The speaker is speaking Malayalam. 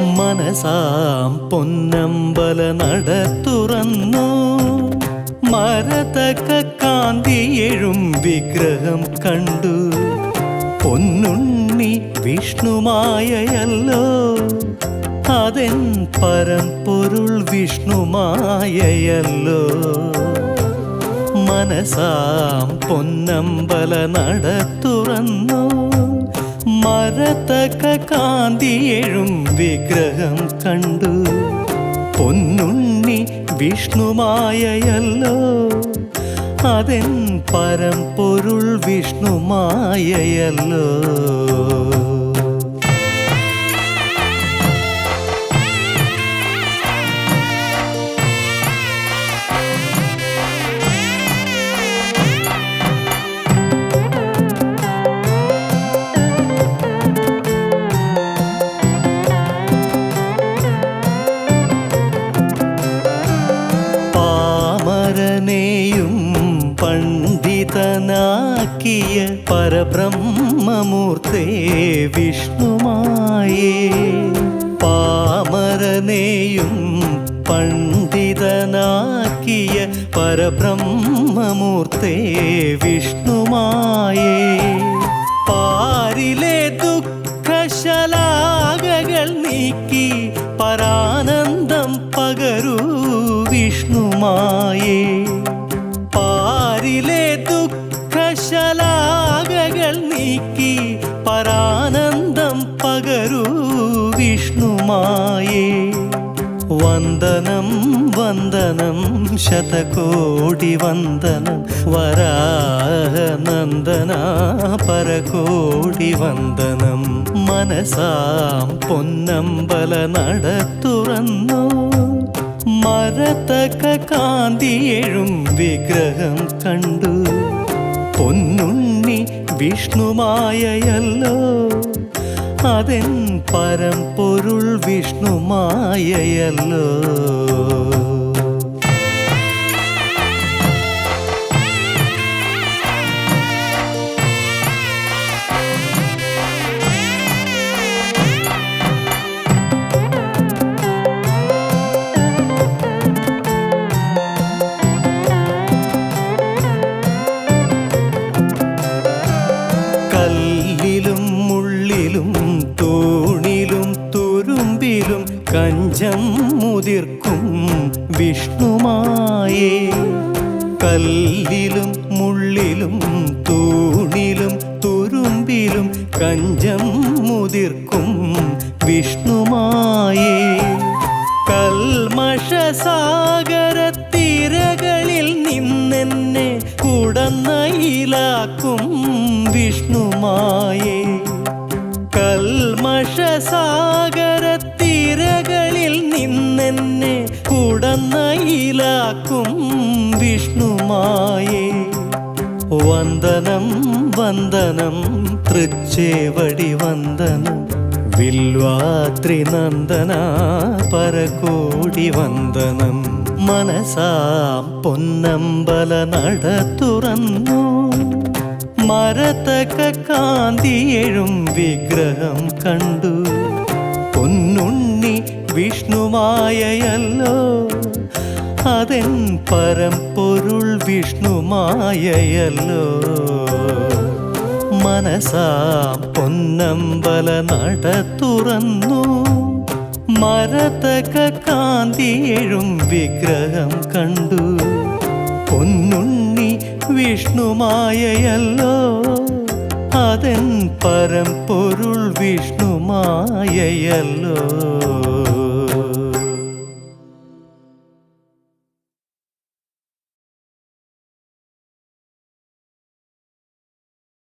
മനസാം പൊന്നമ്പല നട തുറന്നു മരതക കാന്തിയെഴും വിഗ്രഹം കണ്ടു. പൊന്നുണ്ണി വിഷ്ണുമായയല്ലോ. അതെൻ പരമ്പൊരുൾ വിഷ്ണുമായയല്ലോ. മനസാം പൊന്നമ്പല നട തുറന്നു മരതക കാന്തിയെഴും വിഗ്രഹം കണ്ടു. പൊന്നുണ്ണി വിഷ്ണുമായയല്ലോ. അതെൻ പരമ്പൊരുൾ വിഷ്ണുമായയല്ലോ. പാമരനെയും പണ്ഡിതനാക്കിയ പരബ്രഹ്മമൂർത്തേ വിഷ്ണുമായേ. പാമരനെയും പണ്ഡിതനാക്കിയ പരബ്രഹ്മമൂർത്തേ വിഷ്ണുമായേ. പാരിലെ ദുഃഖശലാകകൾ നീക്കി പരാനന്ദം പകരൂ വിഷ്ണുമായേ. വിഷ്ണുമായേ വന്ദനം വന്ദനം ശതകോടി വന്ദനം വരാഹനന്ദന പരകോടി വന്ദനം മനസാം പൊന്നമ്പല നടത്തുറന്നു. മരത്തക്ക കാന്തിയെഴും വിഗ്രഹം കണ്ടു. പൊന്നുണ്ണി വിഷ്ണുമായയല്ലോ. അതെൻ പരമ്പൊരുൾ വിഷ്ണുമായയല്ലോ മുതിർക്കും വിഷ്ണുമായേ. കല്ലിലും മുള്ളിലും തൂണിലും തുരുമ്പിലും കഞ്ചം മുതിർക്കും വിഷ്ണുമായേ. കൽമഷസാഗരത്തിരകളിൽ നിന്നെന്നെ കുടന്നയിലാക്കും വിഷ്ണുമായേ. കൽമഷസാഗരത്തിരകളിൽ കുടന്നയിലാക്കും വിഷ്ണുമായേ. വന്ദനം വന്ദനം തൃച്ചേവടി വന്ദനം. വില്വാത്രി നന്ദന പരകോടി വന്ദനം. മനസാം പൊന്നമ്പല നട തുറന്നു. മരതക കാന്തിയെഴും വിഗ്രഹം കണ്ടു. പൊന്നുണ്ണി വിഷ്ണുമായയല്ലോ. അതെൻ പരമ്പൊരുൾ വിഷ്ണുമായയല്ലോ. മനസാ പൊന്നമ്പല നട തുറന്നു. മരതക കാന്തിയെഴും വിഗ്രഹം കണ്ടു. പൊന്നുണ്ണി വിഷ്ണുമായയല്ലോ. അതെൻ പരമ്പൊരുൾ വിഷ്ണുമായയല്ലോ.